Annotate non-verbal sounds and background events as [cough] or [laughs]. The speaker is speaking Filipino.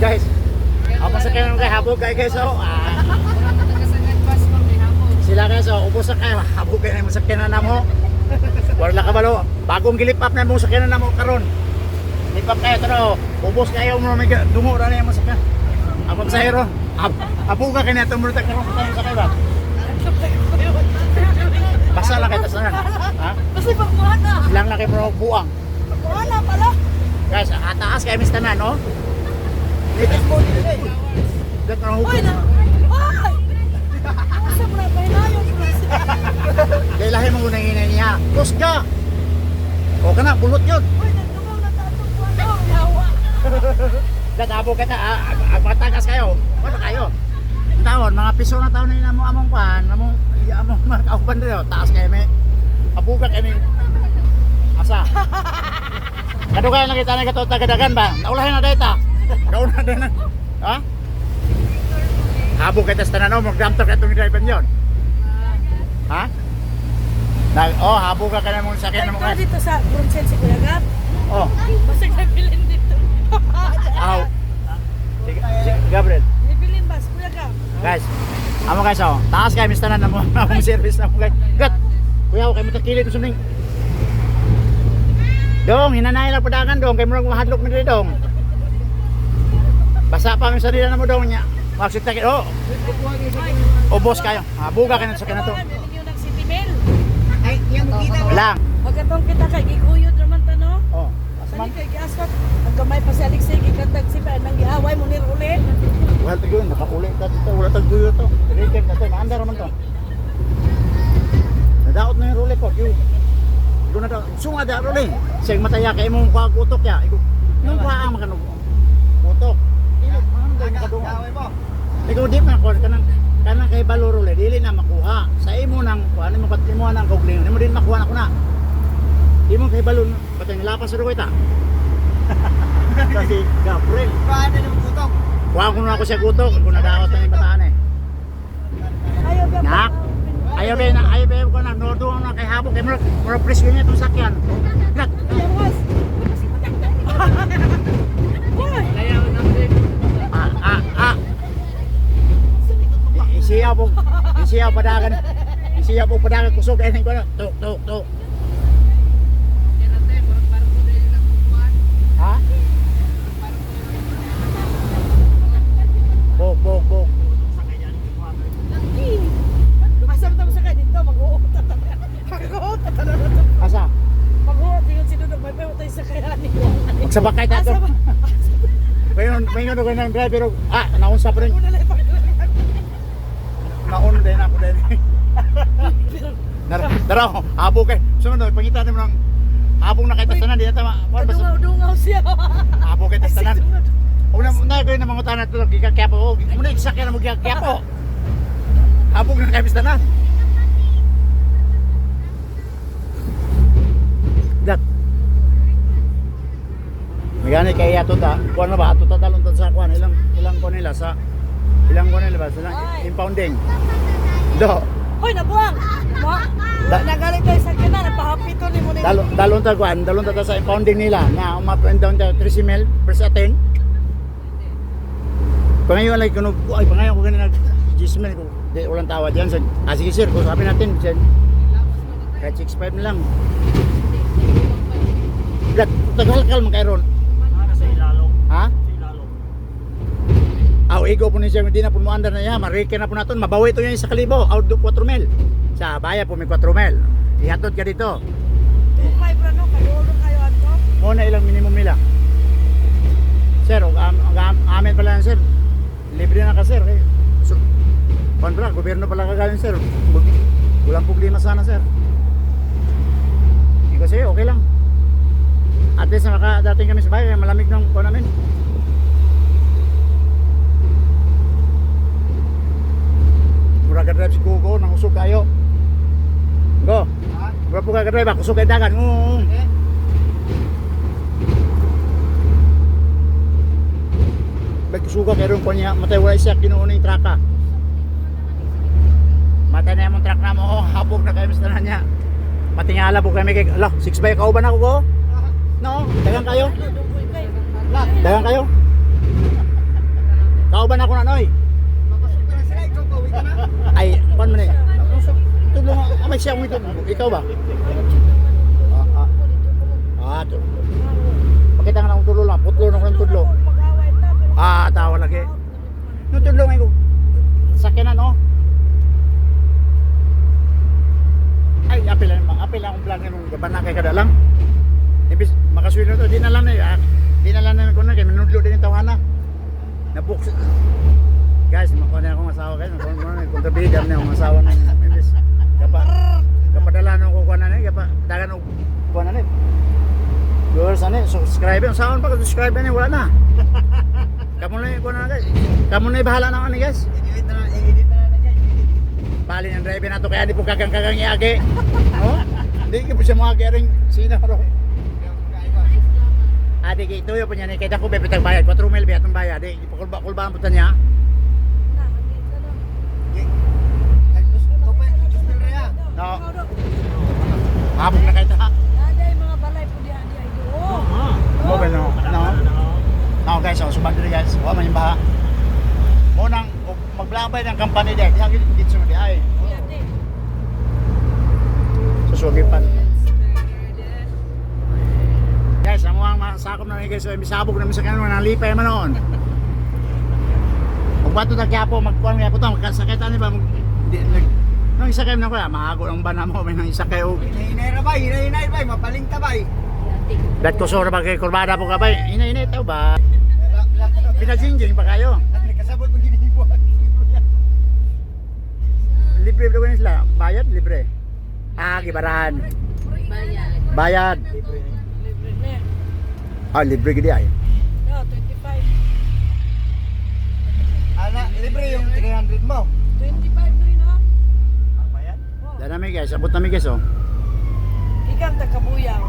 Guys, ako sa kayo kay habog kay guys oh. Ah, mo may hapon. sila guys oh, ubos na kayo. Habog kayo mo sa kanan na mo. Wala ka balo. Bagong gilip up na mo sa kanan na mo karon. Lip up kayo tro. Ubos kayo mo may dungo ra na mo sa kanan. Ako sa hero. Habog ka kanya tumuro ta karon kayo sa kayo ba? Basa lang kayo sa Ha? Kasi pagkuhana. Ilang na kayo bro buang. Pagkuhana pala. Guys, ataas kayo mis tanan no. Dito mo dito. Dito na Uy, na. Ay! Asa mo na ba hinayon? Dahil lahi mong unang inay niya. Kusga! O ka na, bulot yun. Uy, nagdumaw na tatong kuhana. Yawa. Dadabo ka na, ah, matagas kayo. Ano kayo? Taon, mga piso na taon na yun among among pan, among, among mga kauban rin, taas kayo may, abuga. Asa? Kado kayo nakita na kato tagadagan ba? Naulahin na data. Kauna din na. Ha? Habog kayo tas tanan mo, magdamtor ka itong driver yun. Ha? Nag, oh, habog ka ka na mong sakyan na Ikaw mga. dito sa Brunsel si Kuya Gab. Oh, Basig nagbilin dito. aw. Sige, Gabriel. Nagbilin ba si Kuya Gab? Guys, amo guys oh. Taas kayo mistanan na mo among service na mo guys. Gat. Kuya ako kay matakili ko suning. Dong, hinanay na padagan dong kay murag mahadlok diri dong. Basa pa mi sa nila na mo dong nya. Maksit ta oh. Ubos kayo. Habuga kayo sa kanato. Ay, yung kita mo. Lang. Pagkatong kita kay giguyod naman ta no. Oh. Asman. kay giasot. Ang gamay pa si Alexei gikandag si pa nang giaway mo ni ulit. Wala to yun, nakauli ka dito, wala tag duyo to. Rekem na to, naanda raman to. Nadaot na yung rule ko, yung Igo na daw, sunga da rule. Sige mataya kay mong kuha kutok ya. Igo, yung kuha ang makanog. Kutok. Dili, ano dahil nakadungo. Ikaw di man ko kanang kanang kay balo rule, dili na makuha. Sa imo nang kuha mo pat mo nang kogling, mo din makuha na ko na. Imo kay balon, patay nilapas sa ta. [laughs] Kasi Gabriel. Paano ng putok? Kuha ko na ako siya kutok, kung nadaot na yung bataan eh. Nak, ayaw ba na, ayaw ba ko na, nodo na kay habok, kay murag, murag presyo niya itong sakyan. Nak, [laughs] Yawas. Uy, Ayaw namin. ah, ah, ah. Isiyaw po, isiyaw padagan, isiyaw po padagan, kusog, ayun ko na, din lang kukuhan. Ha? Bog, bog, bog. Asam tamo sa dito mag-uot ta. Mag-uot ta na to. Asa? Mag-uot yun si Dudok may payutay sa kayani. Magsabakay tato. Asa ba? Mayon, mayon ko ng driver, ah, naunsa pa rin. Naun din ako din. Dara, [laughs] dara, habog kay. Sunod, pangita mo ng habog na kay tastanan, di na tama. Sa- Dungaw-dungaw siya. Habog kay tastanan. Una na ko na mga tanan to gigakyapo. Oh, muna isakyan na mo gigakyapo. Habog na kay tastanan. Dat. Magani kay ato ta. Kuan na ba ato ta talon ta sa kuan ilang ilang kuan nila sa ilang nila ba sa Ay. impounding. Do. Hoy, nabuang. Mo. Da- Nagaling kayo sa kina, napahapito ni mo ni. Dalon dalon ta kuan, dalon ta sa impounding nila na umap and down ta 3 mil per sa 10. Pangayon like kuno ay pangayon ko ganun nag 10 mil ko. Di ulang tawad yan sa ah, sige sir, kung sabi natin sen kahit 6.5 na lang. Gat, tagal-kal man kay ron. Sa ilalong. Ha? Sa ilalong. Aw, igo po ni siya, hindi na po mo andar na niya, marike na po natin, mabawi ito yan sa kalibo, out do 4 mil. Sa baya po may 4 mil. Ihatod ka dito. Tukay bra no, kayo kayo ato. Mo na ilang minimum nila. Sir, am, og am, amin pala yan, sir. Libre na ka, sir. Eh. So, pala, gobyerno pala kagaling, sir. Walang problema sana, sir. Hindi kasi, okay lang. At least nakadating kami sa bahay, malamig ng kuwan namin. Mura ka drive si Kuko, nang usog kayo. Go. Ha? Mura po ka drive, ako usog kayo dagan. Oo. Eh? Nagsuga kayo rin po niya, matay wala siya kinuuna yung traka. Matay na yung truck na mo, oh, habog na kayo mister na niya. Matingala po kami kay, ala, 6 by kauban ako ko? No, dagang kayo? Dugoy kayo. Dagang kayo? uban ako na noy. Ay, pan man eh. Tulong ako, may siya mo ito. Ikaw ba? Ah, ah. Ah. Pakita nga ng tulo lang, putlo na ko ng tudlo. Ah, tawa lagi. No tudlo nga ko. Sakyan na no. Ay, apil lang, apil lang ang plan ng gaban na kay kada lang. Ibis makaswino to, di na lang na. Di na lang na ko na kay minudlo din yung tawana. Nabuk. Guys, makuha na akong asawa guys. Na kontrabida na akong asawa ng ibis. Kapa kapadala na ko kuha na na. Viewers ani, subscribe yung saan pa subscribe ni wala na. [laughs] Kamu na yung kuha na guys. Kamu na yung bahala na ano guys. I-delete na, i-edit na na i-edit. Bali ng driver na to kaya di po kagang-kagang iagi. [laughs] Oh? Hindi ko po siya mga kering sino ro. Adi kay tuyo po niya ni kaya ko bebitag bayad 4 mil biya tong bayad. Di pa kulba kulbaan po ta niya. Na, hindi ka na. Nag-gusto ko pa, gusto na rin, ah. No. Ikaw daw. Mabog na kay ta. Ada yung mga balay po diyan diyan. Oo. Mo ba no? No. No guys, so subad diri guys. Wa man yung baha. Mo nang og maglabay ng company dek. Gid dito di ay. Susugipan. Guys, amo ang masakop na guys. Misabog na sa kanon nang lipay man noon. Ug bato ta kaya po magkuan kaya po ta magkasakit ani ba nang isa kayo na ko maago ang bana mo may nang isa kayo Hinahinay ra ba? Hinahinay ba? Mapaling ta ba? dat ko sora ba kay kurbada po ka ba ina ina ito ba pinajingjing pa kayo Kasabot mo ginihibo libre ko sila. Bayad, libre. Ah, gibarahan. Bayad. Bayad. Libre. Libre. Ah, libre gidi ay. No, 25. Ana, libre yung 300 mo. 25 no yun ha? Ah, bayad? Oh. Dala mi guys, abot na mi guys oh. Ikan ta kabuyaw.